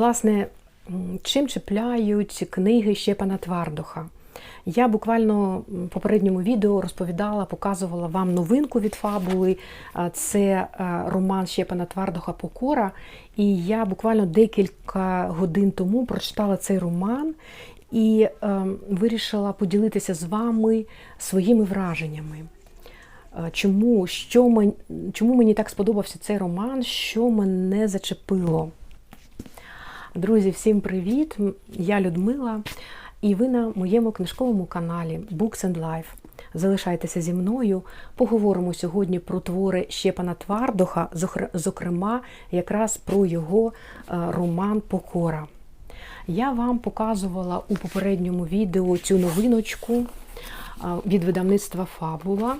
власне, чим чіпляють книги Щепана Твардуха? Я буквально в попередньому відео розповідала, показувала вам новинку від фабули. Це е, роман Щепана Твардуха Покора. І я буквально декілька годин тому прочитала цей роман і е, вирішила поділитися з вами своїми враженнями. Чому, що мен, чому мені так сподобався цей роман, що мене зачепило? Друзі, всім привіт! Я Людмила, і ви на моєму книжковому каналі Books and Life. Залишайтеся зі мною. Поговоримо сьогодні про твори Щепана Твардоха, зокрема, якраз про його е, роман Покора. Я вам показувала у попередньому відео цю новиночку е, від видавництва Фабула.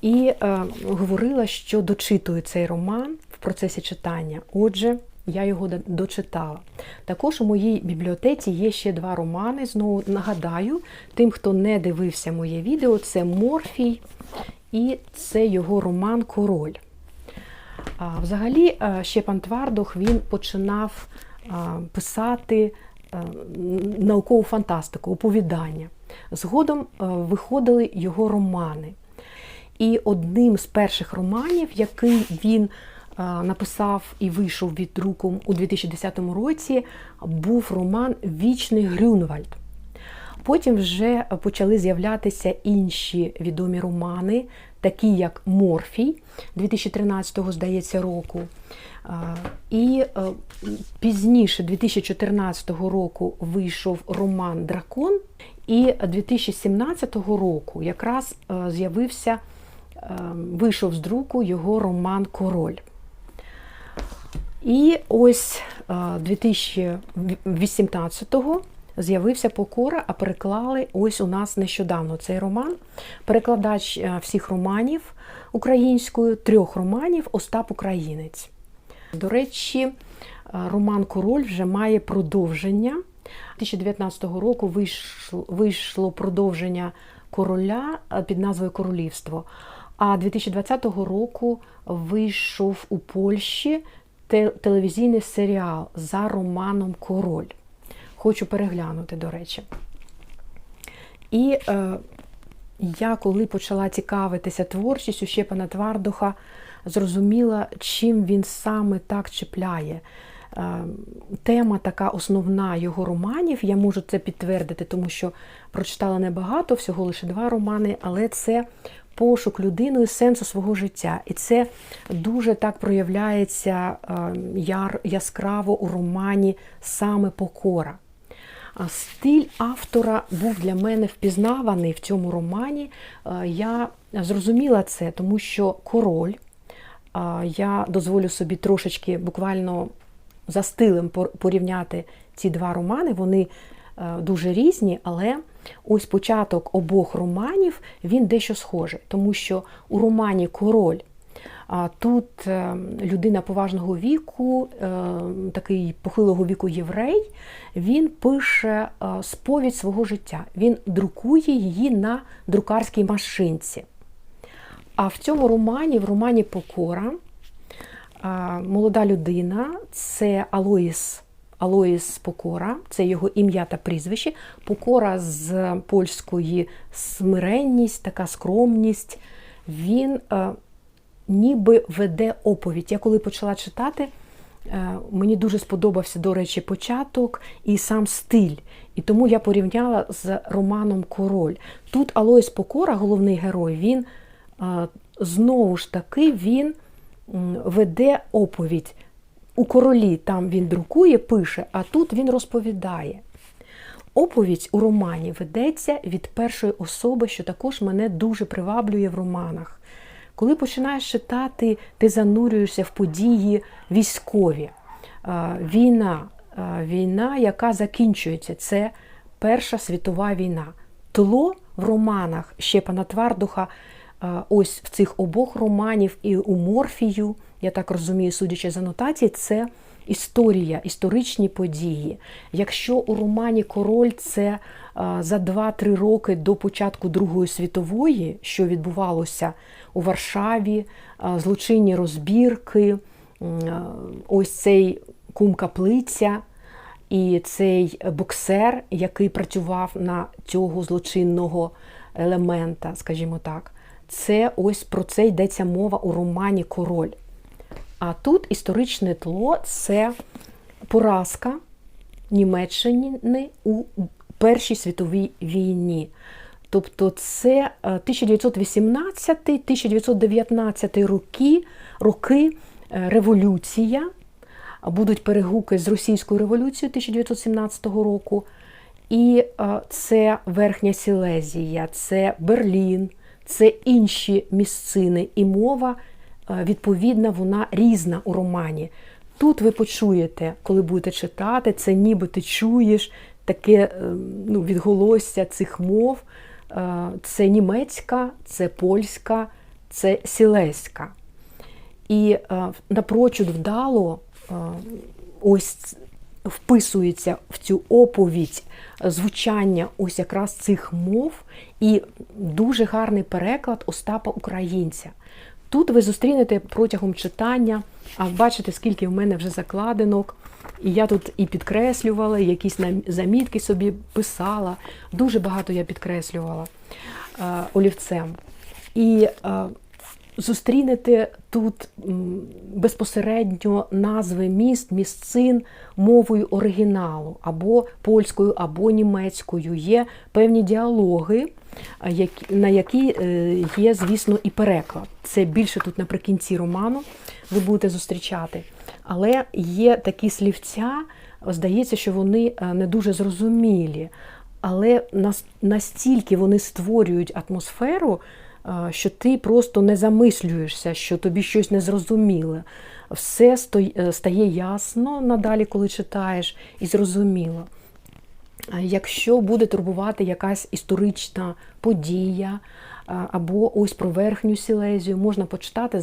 І е, говорила, що дочитую цей роман в процесі читання. Отже, я його дочитала. Також у моїй бібліотеці є ще два романи. Знову нагадаю, тим, хто не дивився моє відео, це Морфій і це його роман Король. А, Взагалі, е, ще пан Твардох він починав писати е, наукову фантастику, оповідання. Згодом е, виходили його романи. І одним з перших романів, який він написав і вийшов від друку у 2010 році, був роман Вічний Грюнвальд. Потім вже почали з'являтися інші відомі романи, такі як Морфій 2013 здається, року. І е, пізніше, 2014 року, вийшов роман Дракон, і 2017 року якраз е, з'явився, е, вийшов з друку його роман Король. І ось е, 2018-го з'явився Покора, а переклали ось у нас нещодавно цей роман. Перекладач е, всіх романів українською, трьох романів Остап Українець. До речі, е, роман Король вже має продовження. 2019 року вийшло, вийшло продовження короля е, під назвою Королівство. А 2020 року вийшов у Польщі телевізійний серіал за романом Король. Хочу переглянути, до речі. І е, я, коли почала цікавитися творчістю Щепана Твардуха, зрозуміла, чим він саме так чіпляє. Е, Тема така основна його романів. Я можу це підтвердити, тому що прочитала небагато, всього лише два романи, але це пошук людиною сенсу свого життя. І це дуже так проявляється е, яр, яскраво у романі саме Покора. Стиль автора був для мене впізнаваний в цьому романі. Е, Я зрозуміла це, тому що король, е, я дозволю собі трошечки буквально за стилем порівняти ці два романи. Вони дуже різні, але ось початок обох романів він дещо схожий, тому що у романі Король тут е, людина поважного віку, е, такий похилого віку єврей, він пише е, сповідь свого життя. Він друкує її на друкарській машинці. А в цьому романі, в романі Покора, молода людина це Алоїс. Алоїс Покора, це його ім'я та прізвище. Покора з польської смиренність, така скромність. Він е, ніби веде оповідь. Я коли почала читати, е, мені дуже сподобався, до речі, початок і сам стиль. І тому я порівняла з романом Король. Тут Алоїс Покора, головний герой, він е, знову ж таки він веде оповідь. У королі там він друкує, пише, а тут він розповідає. Оповідь у романі ведеться від першої особи, що також мене дуже приваблює в романах. Коли починаєш читати, ти занурюєшся в події військові. Війна, війна, яка закінчується, це Перша світова війна. Тло в романах Щепана Твардуха, ось в цих обох романів і у Морфію, я так розумію, судячи з анотації, це історія, історичні події. Якщо у романі Король це е, за 2-3 роки до початку Другої світової, що відбувалося у Варшаві, е, злочинні розбірки, е, ось цей кум каплиця і цей боксер, який працював на цього злочинного елемента, скажімо так. Це ось про це йдеться мова у романі Король. А тут історичне тло це поразка Німеччини у Першій світовій війні. Тобто це 1918-1919 роки, роки е, революція, будуть перегуки з російською революцією 1917 року. І е, це Верхня Сілезія, це Берлін, це інші місцини. І мова, е, відповідна, вона різна у романі. Тут ви почуєте, коли будете читати, це ніби ти чуєш таке е, ну, відголосся цих мов. Е, Це німецька, це польська, це сілеська. І е, напрочуд вдало е, ось вписується в цю оповідь звучання ось якраз цих мов і дуже гарний переклад Остапа Українця. Тут ви зустрінете протягом читання, а бачите, скільки в мене вже закладинок. І я тут і підкреслювала, і якісь замітки собі писала. Дуже багато я підкреслювала е, олівцем. І е, зустрінете тут безпосередньо назви міст, місцин мовою оригіналу, або польською, або німецькою. Є певні діалоги, на які е, є, звісно, і переклад. Це більше тут наприкінці роману ви будете зустрічати. Але є такі слівця, здається, що вони е, не дуже зрозумілі. Але настільки вони створюють атмосферу, що ти просто не замислюєшся, що тобі щось незрозуміле. Все е, стає ясно надалі, коли читаєш, і зрозуміло. Якщо буде турбувати якась історична подія або ось про верхню Сілезію, можна почитати,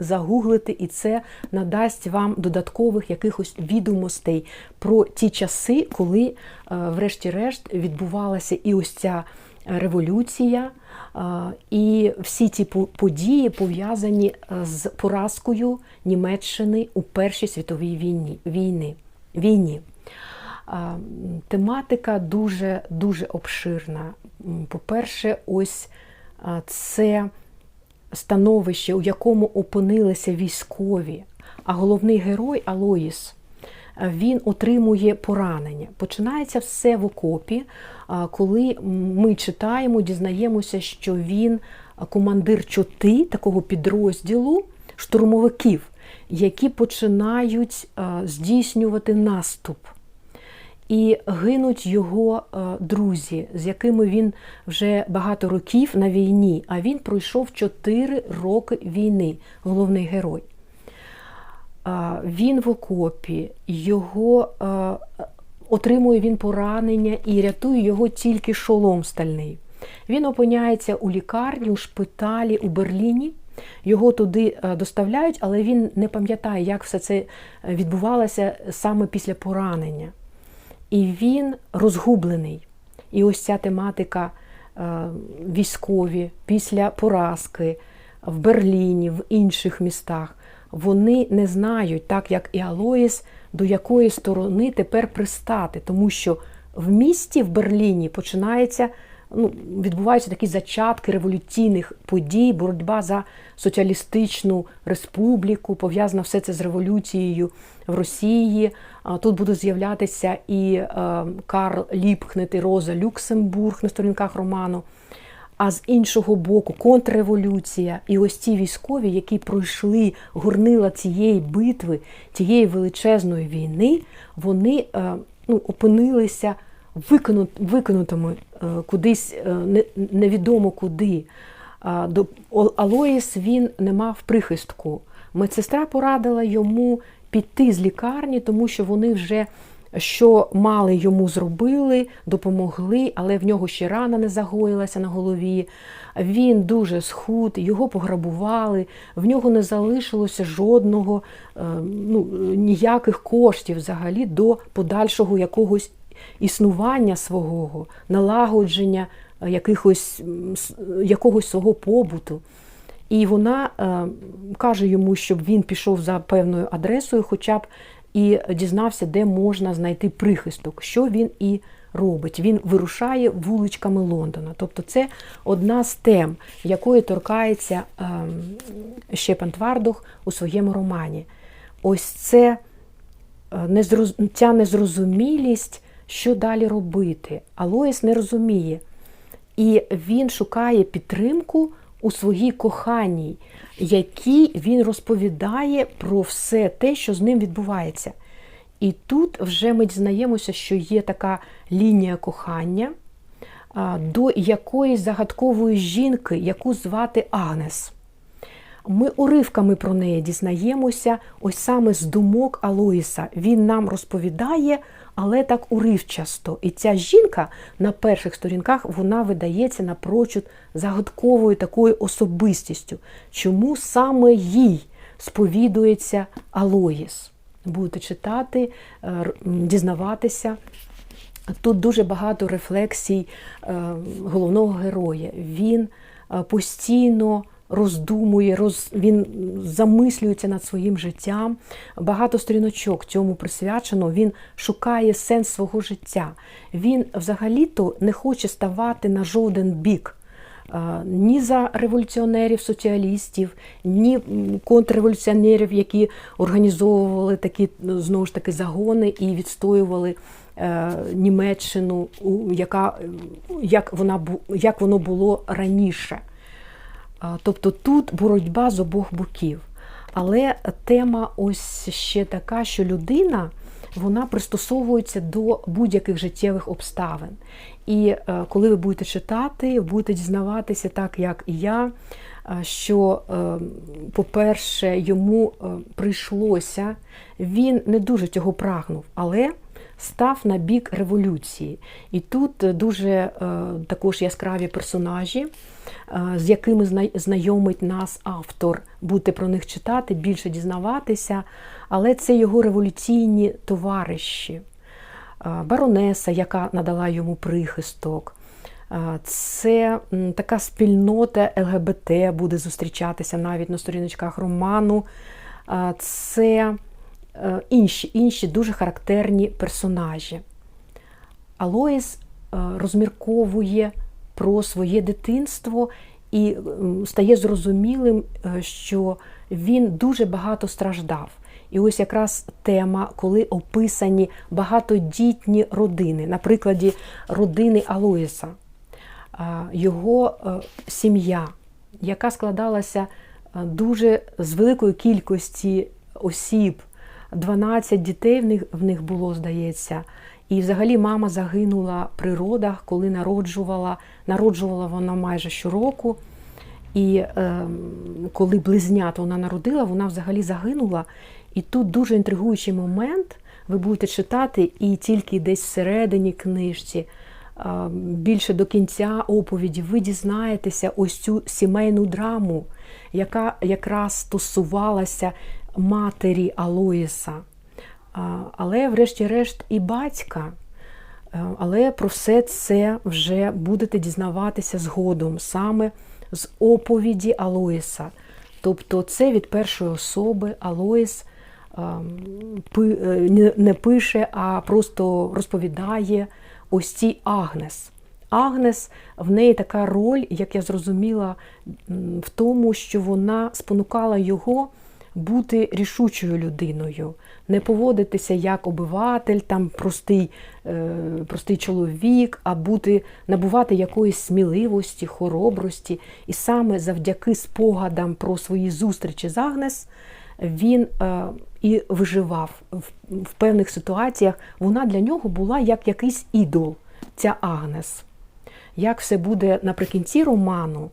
загуглити, і це надасть вам додаткових якихось відомостей про ті часи, коли, е, врешті-решт, відбувалася і ось ця революція, і всі ці події пов'язані е, з поразкою Німеччини у Першій світовій війні. війни. війні. Тематика дуже дуже обширна. По-перше, ось це становище, у якому опинилися військові, а головний герой Алоїс. Він отримує поранення. Починається все в окопі, коли ми читаємо, дізнаємося, що він командир чоти такого підрозділу штурмовиків, які починають здійснювати наступ і гинуть його друзі, з якими він вже багато років на війні. А він пройшов 4 роки війни, головний герой. Він в окопі, його отримує він поранення і рятує його тільки шолом стальний. Він опиняється у лікарні, у шпиталі у Берліні. Його туди доставляють, але він не пам'ятає, як все це відбувалося саме після поранення. І він розгублений. І ось ця тематика військові після поразки в Берліні, в інших містах, вони не знають, так як і Алоїс, до якої сторони тепер пристати, тому що в місті в Берліні починається. Ну, відбуваються такі зачатки революційних подій, боротьба за соціалістичну республіку, пов'язано все це з революцією в Росії. Тут будуть з'являтися і е, Карл Ліпхнет, і Роза Люксембург на сторінках роману. А з іншого боку, контрреволюція і ось ці військові, які пройшли горнила цієї битви, тієї величезної війни, вони е, ну, опинилися викинут, викинутими е, кудись е, не- невідомо куди. До Алоїс він не мав прихистку. Медсестра порадила йому піти з лікарні, тому що вони вже що мали йому зробили, допомогли, але в нього ще рана не загоїлася на голові. Він дуже схуд, його пограбували, в нього не залишилося жодного е, ну, ніяких коштів взагалі до подальшого якогось існування свого, налагодження е, якихось, якогось свого побуту. І вона е, каже йому, щоб він пішов за певною адресою, хоча б і дізнався, де можна знайти прихисток, що він і робить. Він вирушає вуличками Лондона. Тобто, це одна з тем, якої торкається ем, Щепан Твардух у своєму романі. Ось це е, ця незрозумілість, що далі робити. Алоїс не розуміє. І він шукає підтримку у своїй коханій, якій він розповідає про все те, що з ним відбувається. І тут вже ми дізнаємося, що є така лінія кохання до якоїсь загадкової жінки, яку звати Агнес. Ми уривками про неї дізнаємося, ось саме з думок Алоїса. Він нам розповідає, але так уривчасто. І ця жінка на перших сторінках вона видається напрочуд загадковою такою особистістю. Чому саме їй сповідується Алоїс? Будете читати, е, дізнаватися. Тут дуже багато рефлексій е, головного героя. Він е, постійно роздумує, роз, він замислюється над своїм життям. Багато сторіночок цьому присвячено. Він шукає сенс свого життя. Він взагалі-то не хоче ставати на жоден бік. Е, Ні за революціонерів, соціалістів, ні контрреволюціонерів, які організовували такі знову ж таки загони і відстоювали е, Німеччину, яка, як, вона, як воно було раніше. Тобто тут боротьба з обох боків. Але тема ось ще така, що людина вона пристосовується до будь-яких життєвих обставин. І е, коли ви будете читати, будете дізнаватися, так як і я, е, що, е, по-перше, йому прийшлося, він не дуже цього прагнув, але став на бік революції. І тут е, дуже е, також яскраві персонажі, е, з якими знайомить нас автор. Будете про них читати, більше дізнаватися. Але це його революційні товариші. Баронеса, яка надала йому прихисток. Це така спільнота ЛГБТ буде зустрічатися навіть на сторіночках роману. Це інші, інші дуже характерні персонажі. Алоїс е, розмірковує про своє дитинство і стає зрозумілим, е, що він дуже багато страждав. І ось якраз тема, коли описані багатодітні родини, на прикладі родини Алоїса, його е, сім'я, яка складалася е, дуже з великої кількості осіб, 12 дітей в них, в них було, здається. І взагалі мама загинула при родах, коли народжувала. Народжувала вона майже щороку. І е, коли близнят вона народила, вона взагалі загинула. І тут дуже інтригуючий момент. Ви будете читати, і тільки десь всередині книжці, е, більше до кінця оповіді, ви дізнаєтеся ось цю сімейну драму, яка якраз стосувалася матері Алоїса. Але, врешті-решт, і батька. Е, Але про все це вже будете дізнаватися згодом, саме з оповіді Алоїса. Тобто це від першої особи Алоїс ем, е, не пише, а просто розповідає ось цій Агнес. Агнес в неї така роль, як я зрозуміла, в тому, що вона спонукала його бути рішучою людиною, не поводитися як обиватель, там простий, е, простий чоловік, а бути, набувати якоїсь сміливості, хоробрості. І саме завдяки спогадам про свої зустрічі з Агнес він е, і виживав в, в певних ситуаціях. Вона для нього була як якийсь ідол, ця Агнес. Як все буде наприкінці роману,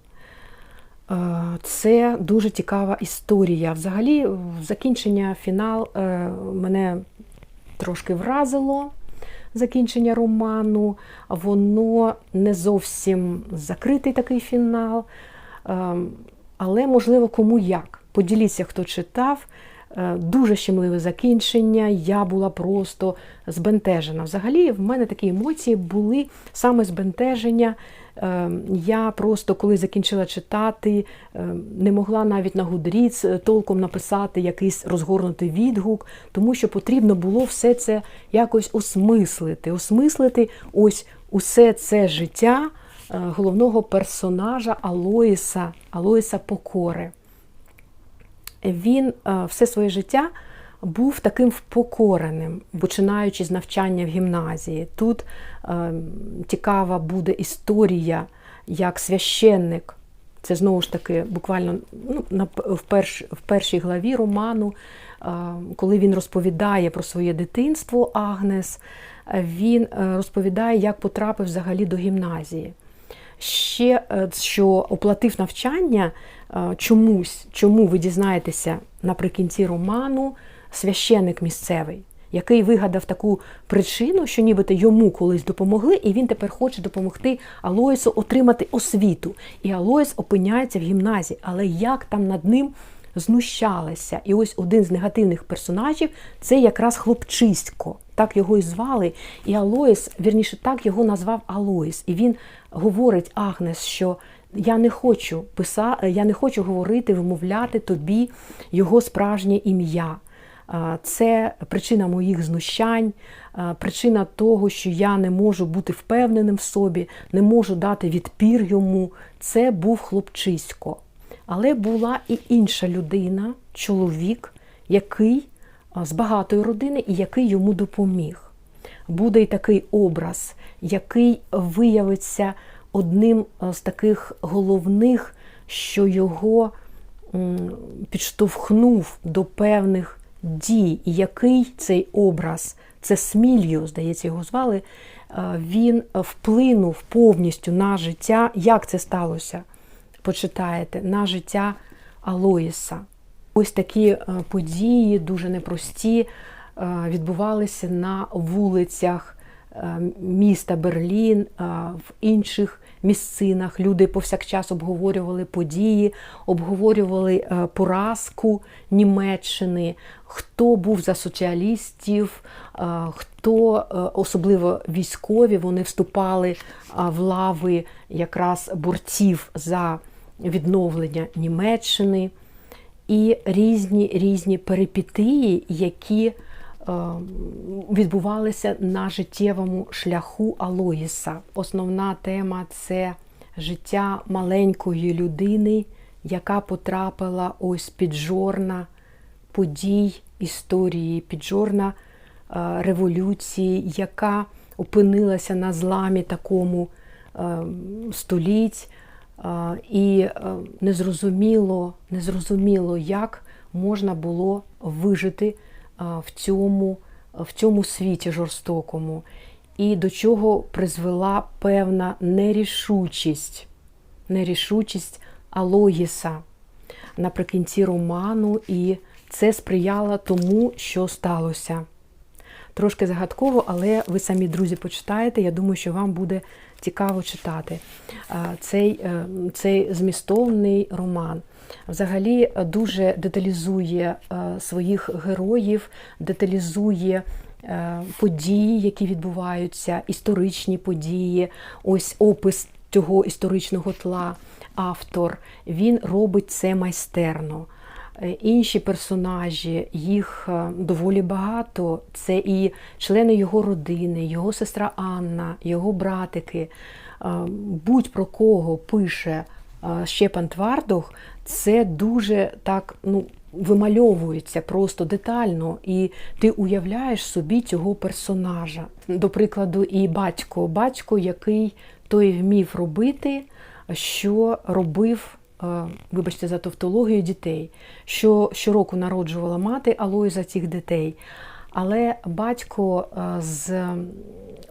Це дуже цікава історія. Взагалі, закінчення фінал е, мене трошки вразило. Закінчення роману, воно не зовсім закритий такий фінал. Е, Але, можливо, кому як. Поділіться, хто читав. е, дуже щемливе закінчення. Я була просто збентежена. Взагалі, в мене такі емоції були саме збентеження. Е, Я просто коли закінчила читати, е, не могла навіть на Гудріц толком написати якийсь розгорнутий відгук, тому що потрібно було все це якось осмислити, осмислити ось усе це життя е, головного персонажа Алоїса, Алоїса Покори. Він е, все своє життя був таким впокореним, починаючи з навчання в гімназії. Тут е, цікава буде історія, як священник. Це знову ж таки буквально ну, на, в, перш, в першій главі роману, е, коли він розповідає про своє дитинство Агнес, він е, розповідає, як потрапив взагалі до гімназії. Ще е, що оплатив навчання е, чомусь, чому ви дізнаєтеся наприкінці роману священник місцевий, який вигадав таку причину, що нібито йому колись допомогли, і він тепер хоче допомогти Алоїсу отримати освіту. І Алоїс опиняється в гімназії, але як там над ним знущалися. І ось один з негативних персонажів це якраз хлопчисько. Так його і звали. І Алоїс, вірніше, так його назвав Алоїс. І він говорить Агнес, що я не хочу писати, я не хочу говорити, вимовляти тобі його справжнє ім'я. Це причина моїх знущань, причина того, що я не можу бути впевненим в собі, не можу дати відпір йому. Це був хлопчисько. Але була і інша людина, чоловік, який з багатої родини і який йому допоміг. Буде й такий образ, який виявиться одним з таких головних, що його підштовхнув до певних дій, який цей образ, це Смільо, здається, його звали, він вплинув повністю на життя. Як це сталося? Почитаєте, на життя Алоїса. Ось такі е, події, дуже непрості, е, відбувалися на вулицях е, міста Берлін, в інших місцинах. Люди повсякчас обговорювали події, обговорювали поразку Німеччини, хто був за соціалістів, хто особливо військові, вони вступали в лави якраз борців за відновлення Німеччини і різні різні перипетії, які е, відбувалися на життєвому шляху Алоїса. Основна тема це життя маленької людини, яка потрапила ось під жорна подій історії, під жорна е, революції, яка опинилася на зламі такому е, століть. І незрозуміло, незрозуміло, як можна було вижити в цьому, в цьому світі жорстокому, і до чого призвела певна нерішучість, нерішучість Алоїса наприкінці роману, і це сприяло тому, що сталося. Трошки загадково, але ви самі, друзі, почитаєте. Я думаю, що вам буде цікаво читати цей, е, цей змістовний роман. Взагалі дуже деталізує е, своїх героїв, деталізує е, події, які відбуваються, історичні події, ось опис цього історичного тла. Автор він робить це майстерно. Е, інші персонажі, їх доволі багато. Це і члени його родини, його сестра Анна, його братики. Е, будь про кого пише Щепан Твардох, це дуже так ну, вимальовується просто детально, і ти уявляєш собі цього персонажа. До прикладу, і батько, батько, який той вмів робити, що робив. Вибачте, за тавтологію дітей, що щороку народжувала мати Алоїза цих дітей. Але батько з,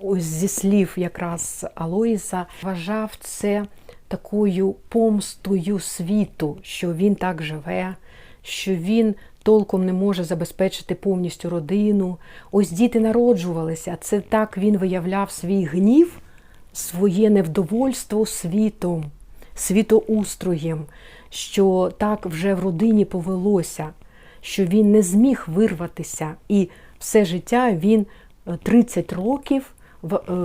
ось зі слів якраз Алоїса вважав це такою помстою світу, що він так живе, що він толком не може забезпечити повністю родину. Ось діти народжувалися. Це так він виявляв свій гнів, своє невдовольство світом світоустроєм, що так вже в родині повелося, що він не зміг вирватися, і все життя він е, 30 років в- е,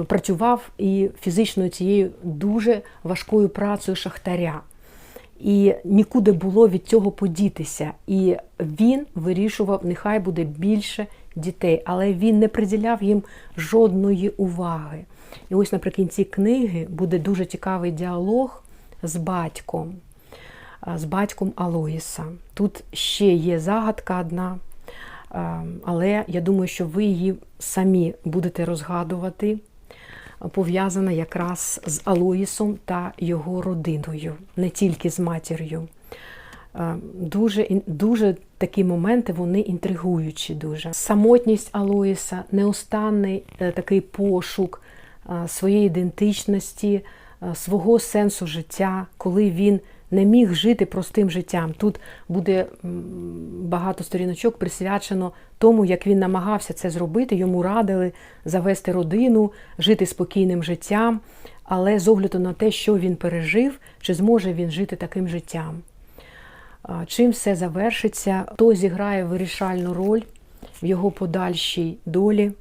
працював і фізичною цією дуже важкою працею шахтаря. І нікуди було від цього подітися. І він вирішував, нехай буде більше дітей, але він не приділяв їм жодної уваги. І ось наприкінці книги буде дуже цікавий діалог з батьком, з батьком Алоїса. Тут ще є загадка одна, але я думаю, що ви її самі будете розгадувати пов'язана якраз з Алоїсом та його родиною, не тільки з матір'ю. Е, Дуже, дуже такі моменти вони інтригуючі. Дуже самотність Алоїса, неустанний е, такий пошук е, своєї ідентичності, е, свого сенсу життя, коли він не міг жити простим життям. Тут буде багато сторіночок присвячено тому, як він намагався це зробити. Йому радили завести родину, жити спокійним життям, але з огляду на те, що він пережив, чи зможе він жити таким життям. Чим все завершиться, хто зіграє вирішальну роль в його подальшій долі.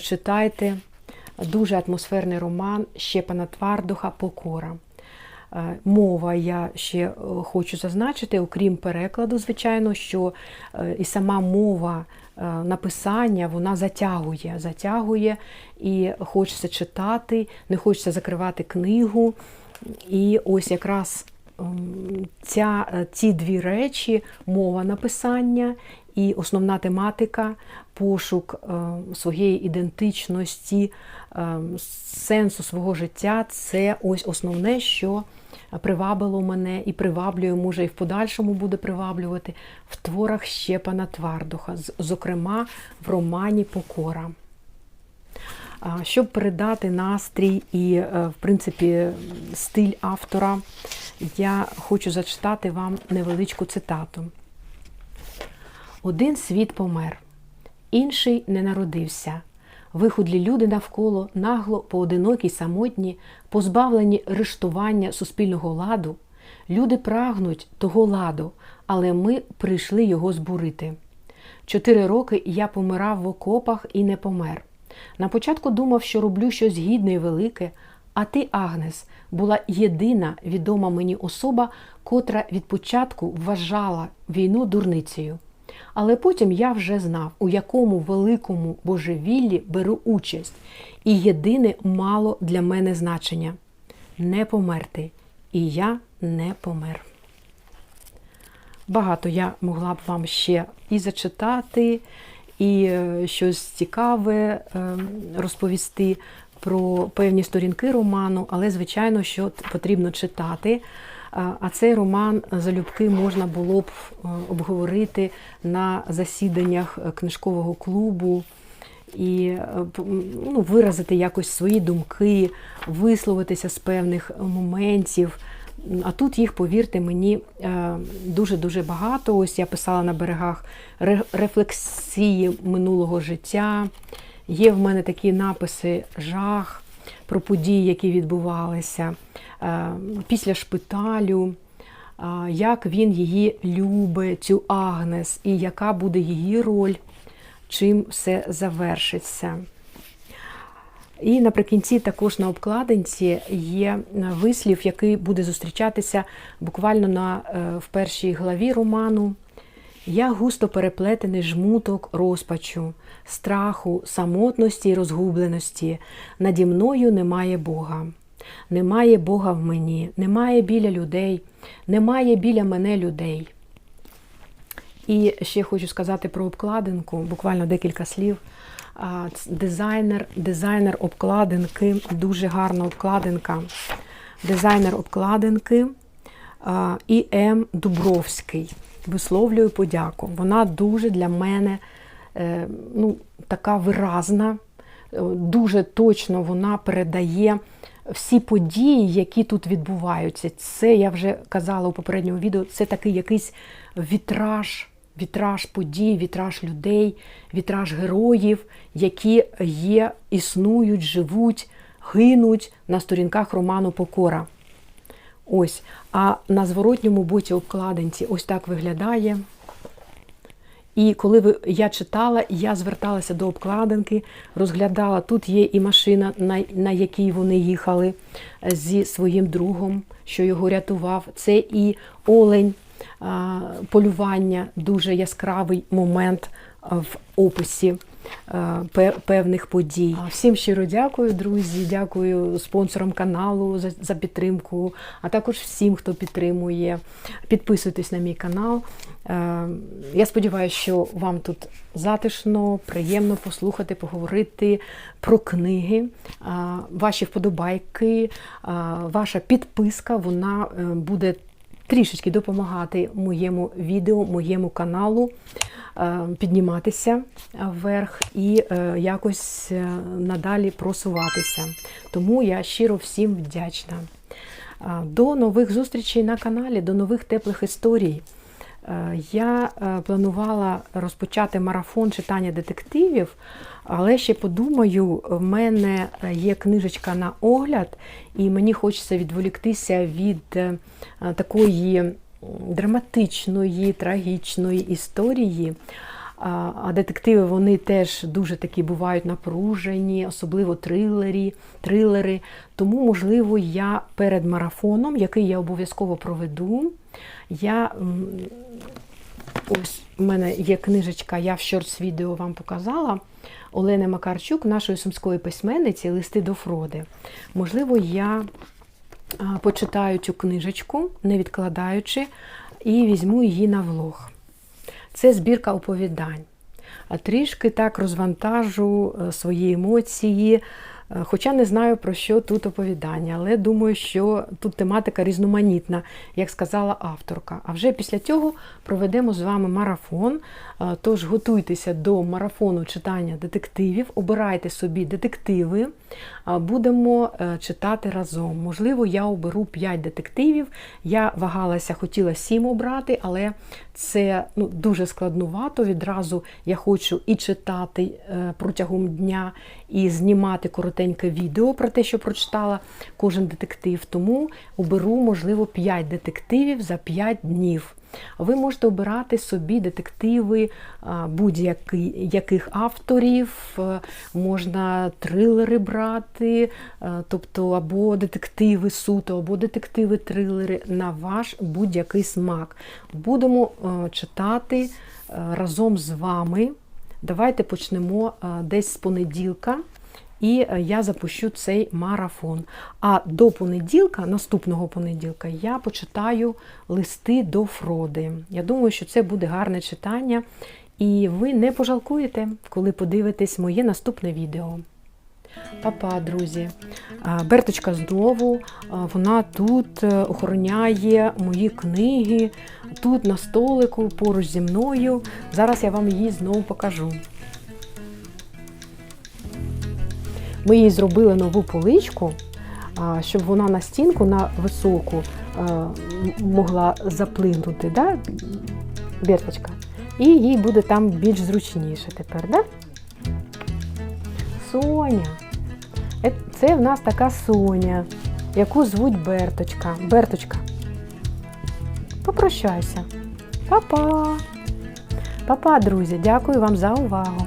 Читайте дуже атмосферний роман Щепана Твардуха Покора. Е, Мова я ще е, хочу зазначити, окрім перекладу, звичайно, що е, і сама мова написання вона затягує, затягує і хочеться читати, не хочеться закривати книгу. І ось якраз ця, е, ці дві речі мова написання і основна тематика, пошук своєї ідентичності, е, сенсу свого життя це ось основне, що привабило мене і приваблює, може, і в подальшому буде приваблювати в творах Щепана Твардуха, зокрема в романі Покора. Щоб передати настрій і, е, в принципі, стиль автора, я хочу зачитати вам невеличку цитату. Один світ помер, інший не народився. Вихудлі люди навколо нагло, поодинокі, самотні, позбавлені рештування суспільного ладу. Люди прагнуть того ладу, але ми прийшли його збурити. Чотири роки я помирав в окопах і не помер. На початку думав, що роблю щось гідне і велике, а ти, Агнес, була єдина відома мені особа, котра від початку вважала війну дурницею. Але потім я вже знав, у якому великому божевіллі беру участь, і єдине мало для мене значення не померти. І я не помер. Багато я могла б вам ще і зачитати, і е, щось цікаве е, розповісти про певні сторінки роману, але, звичайно, що потрібно читати. А цей роман залюбки можна було б е, обговорити на засіданнях е, книжкового клубу і е, ну, виразити якось свої думки, висловитися з певних моментів. А тут їх, повірте мені, дуже-дуже багато. Ось я писала на берегах рефлексії минулого життя. Є в мене такі написи жах про події, які відбувалися е, після шпиталю, е, як він її любить, цю Агнес, і яка буде її роль, чим все завершиться. І наприкінці також на обкладинці є вислів, який буде зустрічатися буквально на, е, в першій главі роману. Я густо переплетений жмуток розпачу, страху, самотності і розгубленості. Наді мною немає Бога. Немає Бога в мені, немає біля людей, немає біля мене людей. І ще хочу сказати про обкладинку, буквально декілька слів. Дизайнер, дизайнер обкладинки, дуже гарна обкладинка. Дизайнер обкладинки а, І.М. Дубровський. Висловлюю подяку. Вона дуже для мене ну, така виразна, е, дуже точно вона передає всі події, які тут відбуваються. Це я вже казала у попередньому відео. Це такий якийсь вітраж, вітраж подій, вітраж людей, вітраж героїв, які є, існують, живуть, гинуть на сторінках роману Покора. Ось. А на зворотньому боці обкладинці ось так виглядає. І коли ви, я читала, я зверталася до обкладинки, розглядала, тут є і машина, на, на якій вони їхали е, зі своїм другом, що його рятував. Це і олень, полювання, дуже яскравий момент в описі певних подій. Всім щиро дякую, друзі. Дякую спонсорам каналу за, за підтримку, а також всім, хто підтримує. Підписуйтесь на мій канал. Е, Я сподіваюся, що вам тут затишно, приємно послухати, поговорити про книги, ваші вподобайки, ваша підписка, вона е, буде трішечки допомагати моєму відео, моєму каналу е, підніматися вверх і е, якось е, надалі просуватися. Тому я щиро всім вдячна. До нових зустрічей на каналі, до нових теплих історій. Я планувала розпочати марафон читання детективів, але ще подумаю, в мене є книжечка на огляд, і мені хочеться відволіктися від е, такої драматичної, трагічної історії. А детективи вони теж дуже такі бувають напружені, особливо трилері, трилери. Тому, можливо, я перед марафоном, який я обов'язково проведу, я ось у мене є книжечка, я в шортс відео вам показала. Олени Макарчук, нашої сумської письменниці Листи до Фроди. Можливо, я почитаю цю книжечку, не відкладаючи, і візьму її на влог. Це збірка оповідань. А трішки так розвантажу е, свої емоції, хоча не знаю про що тут оповідання, але думаю, що тут тематика різноманітна, як сказала авторка. А вже після цього проведемо з вами марафон. Е, Тож готуйтеся до марафону читання детективів, обирайте собі детективи, будемо е, читати разом. Можливо, я оберу 5 детективів. Я вагалася, хотіла 7 обрати, але це ну, дуже складнувато. Відразу я хочу і читати е, протягом дня, і знімати коротеньке відео про те, що прочитала кожен детектив. Тому оберу, можливо, 5 детективів за 5 днів. Ви можете обирати собі детективи будь-яких авторів, е, можна трилери брати, е, тобто або детективи суто, або детективи-трилери на ваш будь-який смак. Будемо е, читати разом з вами. Давайте почнемо десь з понеділка. І е, я запущу цей марафон. А до понеділка, наступного понеділка, я почитаю листи до Фроди. Я думаю, що це буде гарне читання, і ви не пожалкуєте, коли подивитесь моє наступне відео. Папа, друзі, Берточка знову, вона тут е, охороняє мої книги, тут на столику поруч зі мною. Зараз я вам її знову покажу. Ми їй зробили нову поличку, щоб вона на стінку на високу могла заплинути, да? Берточка? І їй буде там більш зручніше тепер, да? Соня. Е, Це в нас така Соня, яку звуть Берточка. Берточка. Попрощайся. Па-па. Па-па, друзі, дякую вам за увагу.